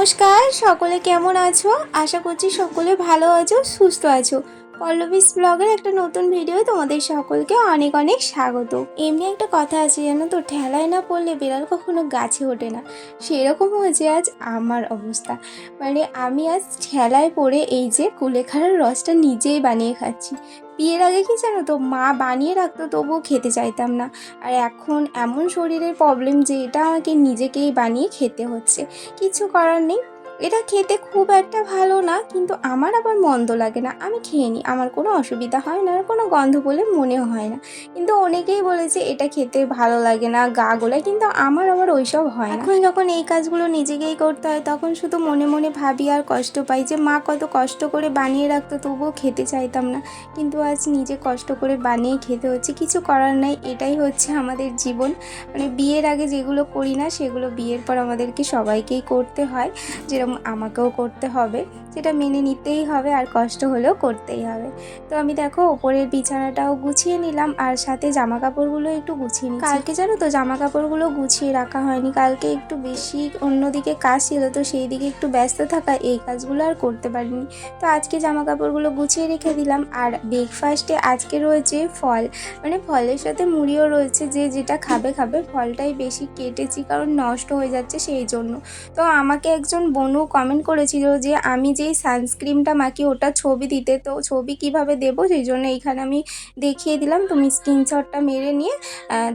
নমস্কার, সকলে কেমন আছো? আশা করছি সকলে ভালো আছো, সুস্থ আছো। পল্লবীস ব্লগের একটা নতুন ভিডিও তোমাদের সকলকে অনেক অনেক স্বাগত। এমনি একটা কথা আছে জানো তো, ঠেলায় না পড়লে বিড়াল কখনো গাছে ওঠে না। সেরকম হয়েছে আজ আমার অবস্থা। মানে আমি আজ ঠেলায় পড়ে এই যে কুলেখাড়ার রসটা নিজেই বানিয়ে খাচ্ছি। বিয়ের আগে কি জানো তো মা বানিয়ে রাখতো তবুও খেতে চাইতাম না। আর এখন এমন শরীরের প্রবলেম যে এটা আমাকে নিজেকেই বানিয়ে খেতে হচ্ছে। কিছু করার নেই। এটা খেতে খুব একটা ভালো না, কিন্তু আমার আবার মন্দ লাগে না। আমি খেয়ে নিই, আমার কোনো অসুবিধা হয় না, আর কোনো গন্ধ বলে মনে হয় না। কিন্তু অনেকেই বলেছে এটা খেতে ভালো লাগে না, গা গোলায়। কিন্তু আমার আবার ওইসব হয় না। এখন যখন এই কাজগুলো নিজেকেই করতে হয়, তখন শুধু মনে মনে ভাবি আর কষ্ট পাই যে, মা কত কষ্ট করে বানিয়ে রাখতো, তবুও খেতে চাইতাম না। কিন্তু আজ নিজে কষ্ট করে বানিয়ে খেতে হচ্ছে, কিছু করার নাই, এটাই হচ্ছে আমাদের জীবন। মানে বিয়ের আগে যেগুলো করি না, সেগুলো বিয়ের পর আমাদেরকে সবাইকেই করতে হয়। যেরকম আমাকেও করতে হবে। সেটা মেনে নিতেই হবে আর কষ্ট হলেও করতেই হবে। তো আমি দেখো ওপরের বিছানাটাও গুছিয়ে নিলাম আর সাথে জামা কাপড়গুলো একটু গুছিয়ে নিই কালকে জানো তো জামা কাপড়গুলো গুছিয়ে রাখা হয়নি। কালকে একটু বেশি অন্যদিকে কাজ ছিল তো সেই দিকে একটু ব্যস্ত থাকা এই কাজগুলো আর করতে পারিনি। তো আজকে জামা কাপড়গুলো গুছিয়ে রেখে দিলাম আর ব্রেকফাস্টে আজকে রয়েছে ফল। মানে ফলের সাথে মুড়িও রয়েছে যে যেটা খাবে খাবে ফলটাই বেশি কেটেছি কারণ নষ্ট হয়ে যাচ্ছে সেই জন্য। তো আমাকে একজন বনু কমেন্ট করেছিল যে, আমি যেই সানস্ক্রিনটা মাখি ওটা ছবি দিতে, তো ছবি কীভাবে দেবো? সেই জন্য এইখানে আমি দেখিয়ে দিলাম, তুমি স্ক্রিনশটটা মেরে নিয়ে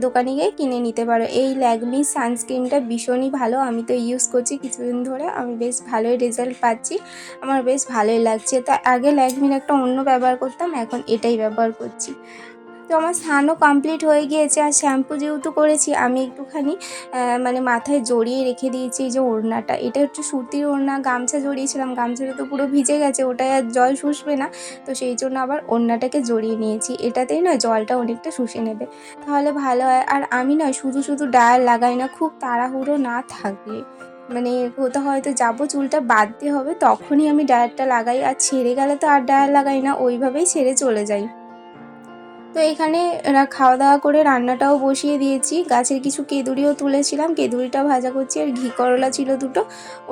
দোকানে গিয়ে কিনে নিতে পারো। এই ল্যাগমি সানস্ক্রিনটা ভীষণই ভালো, আমি তো ইউজ করছি কিছুদিন ধরে, আমি বেশ ভালোই রেজাল্ট পাচ্ছি, আমার বেশ ভালোই লাগছে। তা আগে ল্যাগমির একটা অন্য ব্যবহার করতাম, এখন এটাই ব্যবহার করছি। তো আমার স্নানও কমপ্লিট হয়ে গিয়েছে, আর শ্যাম্পু যেহেতু করেছি, আমি একটুখানি মানে মাথায় জড়িয়ে রেখে দিয়েছি এই যে ওড়নাটা। এটা হচ্ছে সুতির ওড়না, গামছা জড়িয়েছিলাম, গামছাটা তো পুরো ভিজে গেছে ওটায় আর জল শুষবে না। তো সেই জন্য আবার ওড়নাটাকে জড়িয়ে নিয়েছি। এটাতেই না জলটা অনেকটা শুষে নেবে। তাহলে ভালো হয়। আর আমি না শুধু শুধু ডায়াল লাগাই না, খুব তাড়াহুড়ো না থাকলে। মানে কোথাও হয়তো যাব, চুলটা বাদ বাঁধতে হবে, তখনই আমি ডায়ারটা লাগাই। আর ছেড়ে গেলে তো আর ডায়ার লাগাই না, ওইভাবেই ছেড়ে চলে যাই। তো এখানে খাওয়া দাওয়া করে রান্নাটাও বসিয়ে দিয়েছি। গাছের কিছু কেঁদুরিও তুলেছিলাম। কেঁদুরিটা ভাজা করছি আর ঘি করলা ছিল দুটো।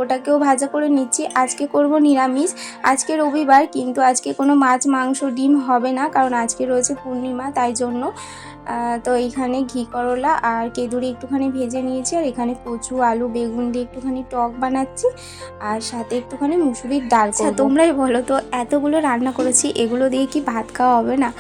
ওটাকেও ভাজা করে নিচ্ছি। আজকে করব নিরামিষ। আজকে রবিবার, কিন্তু আজকে কোনো মাছ, মাংস, ডিম হবে না, কারণ আজকে রয়েছে পূর্ণিমা, তাই জন্য তো এখানে ঘি করলা আর কেদুরি একটুখানি ভেজে নিয়েছি আর এখানে কচু আলু বেগুন দিয়ে একটুখানি টক বানাচ্ছি আর সাথে একটুখানি মুসুরির ডাল আচ্ছা তোমরাই বলো তো এতগুলো রান্না করেছি এগুলো দিয়ে কি ভাত খাওয়া হবে না?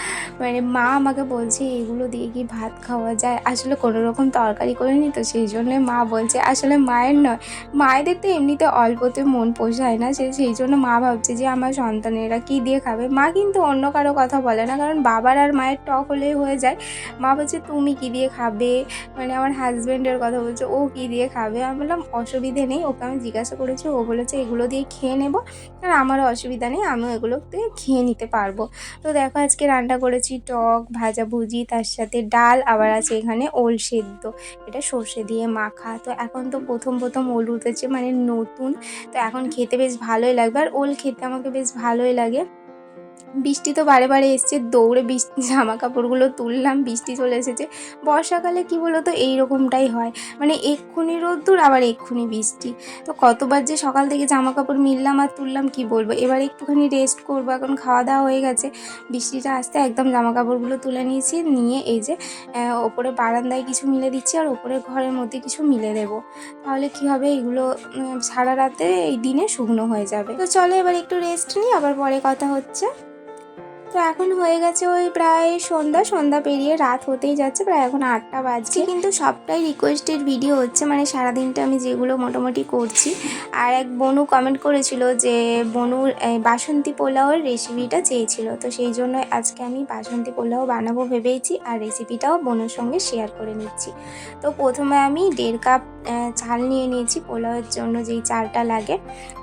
মানে মা আমাকে বলছে এগুলো দিয়ে কি ভাত খাওয়া যায়? আসলে কোনো রকম তরকারি করিনি তো সেই জন্য মা বলছে আসলে মায়ের নয় মায়েদের তো এমনিতে অল্পতে মন পোষায় না সে সেই জন্য মা ভাবছে যে আমার সন্তানেরা কি দিয়ে খাবে? মা কিন্তু অন্য কারও কথা বলে না কারণ বাবার আর মায়ের টক হলেই হয়ে যায়। মা বলছে, তুমি কি দিয়ে খাবে? মানে আমার হাজব্যান্ডের কথা বলছে, ও কি দিয়ে খাবে? আমি বললাম, অসুবিধে নেই, ওকে আমি জিজ্ঞাসা করেছি, ও বলেছে এগুলো দিয়ে খেয়ে নেব, আর আমারও অসুবিধা নেই, আমিও এগুলো দিয়ে খেয়ে নিতে পারব। তো দেখো, আজকে রান্না করেছি টক, ভাজা ভুজি, তার সাথে ডাল, আবার আছে এখানে ওল সেদ্ধ, এটা সর্ষে দিয়ে মাখা। তো এখন তো প্রথম প্রথম ওল উঠেছে মানে নতুন, তো এখন খেতে বেশ ভালোই লাগবে, আর ওল খেতে আমাকে বেশ ভালোই লাগে। বৃষ্টি তো বারে বারে এসছে, দৌড়ে বৃষ্টি জামা কাপড়গুলো তুললাম, বৃষ্টি চলে এসেছে। বর্ষাকালে কি বলো তো এইরকমটাই হয়। মানে এক্ষুনি রোদ্দুর, আবার এক্ষুনি বৃষ্টি। তো কতবার যে সকাল থেকে জামা কাপড় মিললাম আর তুললাম, কি বলব? এবার একটুখানি রেস্ট করব, এখন খাওয়া দাওয়া হয়ে গেছে। বৃষ্টিটা আসতে একদম জামা কাপড়গুলো তুলে নিয়েছি, নিয়ে এই যে ওপরে বারান্দায় কিছু মিলে দিচ্ছি আর ওপরে ঘরের মধ্যে কিছু মিলে দেবো। তাহলে কি হবে? এগুলো সারা রাতে এই দিনে শুকনো হয়ে যাবে। তো চলো এবার একটু রেস্ট নিই, আবার পরে কথা হচ্ছে। তো এখন হয়ে গেছে ওই প্রায় সন্ধ্যা সন্ধ্যা পেরিয়ে রাত হতেই যাচ্ছে, প্রায় এখন আটটা বাজছে। কিন্তু সবটাই রিকোয়েস্টেড ভিডিও হচ্ছে মানে সারাদিনটা আমি যেগুলো মোটামুটি করছি। আর এক বনু কমেন্ট করেছিল যে বনুর বাসন্তী পোলাওয়ের রেসিপিটা চেয়েছিল। তো সেই জন্য আজকে আমি বাসন্তী পোলাও বানাবো ভেবেইছি আর রেসিপিটাও বনুর সঙ্গে শেয়ার করে নিচ্ছি। তো প্রথমে আমি দেড় কাপ চাল নিয়ে নিয়েছি পোলাওয়ের জন্য যেই চালটা লাগে।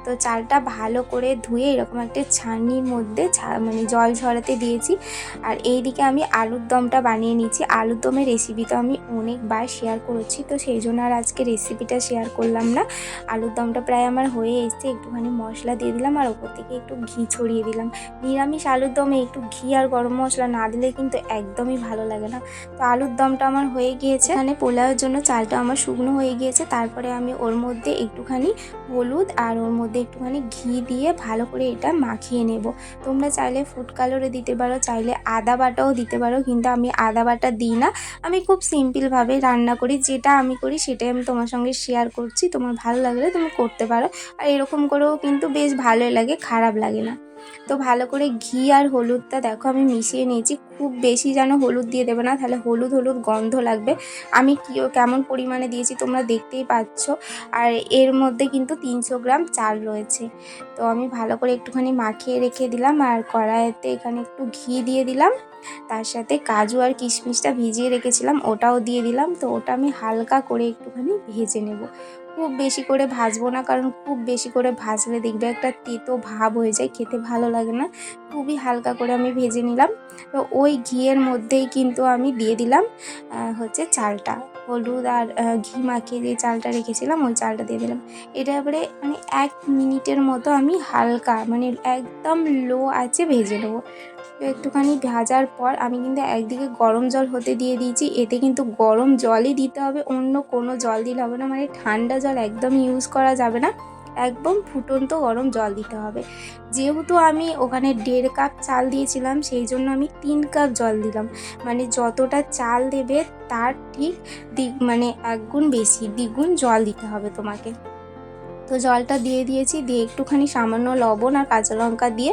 তো চালটা ভালো করে ধুয়ে এরকম একটা ছানির মধ্যে মানে জল ঝরাতে কড়াতে দিয়েছি। আর এইদিকে আমি আলুর দমটা বানিয়ে নিচ্ছি। আলুর দমের রেসিপি তো আমি অনেকবার শেয়ার করেছি, তো সেই জন্য আর আজকে রেসিপিটা শেয়ার করলাম না। আলুর দমটা প্রায় আমার হয়ে এসছে, একটুখানি মশলা দিয়ে দিলাম আর ওপর থেকে একটু ঘি ছড়িয়ে দিলাম। নিরামিষ আলুর দমে একটু ঘি আর গরম মশলা না দিলে কিন্তু একদমই ভালো লাগে না। তো আলুর দমটা আমার হয়ে গিয়েছে। এখানে পোলাওয়ের জন্য চালটা আমার শুকনো হয়ে গিয়েছে, তারপরে আমি ওর মধ্যে একটুখানি হলুদ আর ওর মধ্যে একটুখানি ঘি দিয়ে ভালো করে এটা মাখিয়ে নেব। তোমরা চাইলে ফুড কালারও দিতে পারো, চাইলে আদা বাটাও দিতে পারো, কিন্তু আমি আদা বাটা দিই না। আমি খুব সিম্পলভাবে রান্না করি, যেটা আমি করি সেটাই আমি তোমার সঙ্গে শেয়ার করছি। তোমার ভালো লাগলে তুমি করতে পারো, আর এরকম করেও কিন্তু বেশ ভালোই লাগে, খারাপ লাগে না। তো ভালো করে ঘি আর হলুদটা দেখো, আমি মিশিয়ে নিয়েছি। খুব বেশি যেন হলুদ দিয়ে দেবে না, তাহলে হলুদ হলুদ গন্ধ লাগবে। আমি কেমন পরিমাণে দিয়েছি তোমরা দেখতেই পাচ্ছ। আর এর মধ্যে কিন্তু তিনশো গ্রাম চাল রয়েছে। তো আমি ভালো করে একটুখানি মাখিয়ে রেখে দিলাম, আর কড়াইতে এখানে একটু ঘি দিয়ে দিলাম। তার সাথে কাজু আর কিশমিশটা ভিজিয়ে রেখেছিলাম, ওটাও দিয়ে দিলাম। তো ওটা আমি হালকা করে একটুখানি ভেজে নেব। খুব বেশি করে ভাজবো না, কারণ খুব বেশি করে ভাজলে দেখবে একটা তেতো ভাব হয়ে যায়, খেতে ভালো লাগে না। খুবই হালকা করে আমি ভেজে নিলাম। তো ওই ঘিয়ের মধ্যেই কিন্তু আমি দিয়ে দিলাম হচ্ছে চালটা। হলুদ আর ঘি মাখিয়ে যে চালটা রেখেছিলাম, ওই চালটা দিয়ে দিলাম। এটা এবারে মানে এক মিনিটের মতো আমি হালকা মানে একদম লো আছে ভেজে নেব। একটুখানি ভাজার পর আমি কিন্তু একদিকে গরম জল হতে দিয়ে দিয়েছি, এতে কিন্তু গরম জলই দিতে হবে, অন্য কোনো জল দিলে হবে না মানে ঠান্ডা জল একদম ইউজ করা যাবে না, একদম ফুটন্ত গরম জল দিতে হবে। যেহেতু আমি ওখানে দেড় কাপ চাল দিয়েছিলাম, সেই জন্য আমি তিন কাপ জল দিলাম মানে যতটা চাল দেবে তার ঠিক দ্বিগ মানে একগুণ বেশি, দ্বিগুণ জল দিতে হবে তোমাকে। তো জলটা দিয়ে দিয়েছি। দিয়ে একটুখানি সামান্য লবণ আর কাঁচা লঙ্কা দিয়ে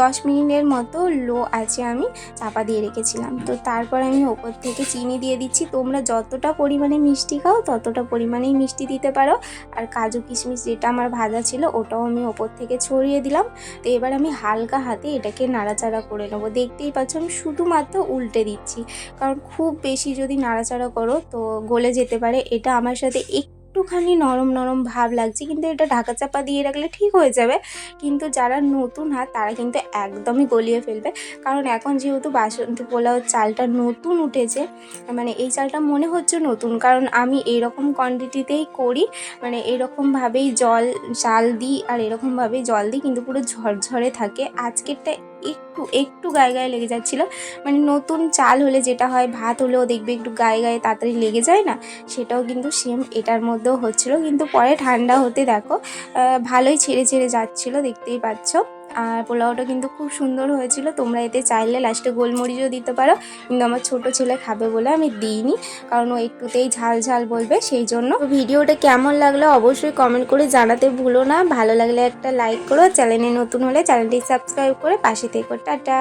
দশ মিনিটের মতো লো আছে আমি চাপা দিয়ে রেখেছিলাম। তো তারপর আমি ওপর থেকে চিনি দিয়ে দিচ্ছি। তোমরা যতটা পরিমাণে মিষ্টি খাও, ততটা পরিমাণেই মিষ্টি দিতে পারো। আর কাজু কিশমিশ যেটা আমার ভাজা ছিল, ওটাও আমি ওপর থেকে ছড়িয়ে দিলাম। তো এবার আমি হালকা হাতে এটাকে নাড়াচাড়া করে নেব। দেখতেই পাচ্ছ আমি শুধুমাত্র উল্টে দিচ্ছি। কারণ খুব বেশি যদি নাড়াচাড়া করো, তো গলে যেতে পারে। এটা আমার সাথে একটুখানি নরম নরম ভাব লাগছে, কিন্তু এটা ঢাকা চাপা দিয়ে রাখলে ঠিক হয়ে যাবে। কিন্তু যারা নতুন হাত, তারা কিন্তু একদমই গলিয়ে ফেলবে। কারণ এখন যেহেতু বাসন্তী পোলাও চালটা নতুন উঠেছে মানে এই চালটা মনে হচ্ছে নতুন। কারণ আমি এরকম কোয়ান্টিটিতেই করি মানে এরকমভাবেই জল, চাল দিই আর এরকমভাবেই জল দিই, কিন্তু পুরো ঝরঝরে থাকে। আজকেরটা একটু একটু গায়ে গায়ে লেগে যাচ্ছিল। মানে নতুন চাল হলে যেটা হয়, ভাত হলেও দেখবে একটু গায়ে গায়ে তাড়াতাড়ি লেগে যায় না? সেটাও কিন্তু সেম এটার মধ্যেও হচ্ছিল। কিন্তু পরে ঠান্ডা হতে দেখো ভালোই ছেড়ে ছেড়ে যাচ্ছিল, দেখতেই পাচ্ছ। আর পোলাওটা কিন্তু খুব সুন্দর হয়েছিল। তোমরা এতে চাইলে লাস্টে গোলমরিচও দিতে পারো। কিন্তু আমার ছোট ছেলে খাবে বলে আমি দিইনি, কারণ ও একটুতেই ঝাল ঝাল বলবে, সেই জন্য। ভিডিওটা কেমন লাগল অবশ্যই কমেন্ট করে জানাতে ভুলো না। ভালো লাগলে একটা লাইক করো। চ্যানেলে নতুন হলে চ্যানেলটি সাবস্ক্রাইব করে পাশে থেকে। টাটা!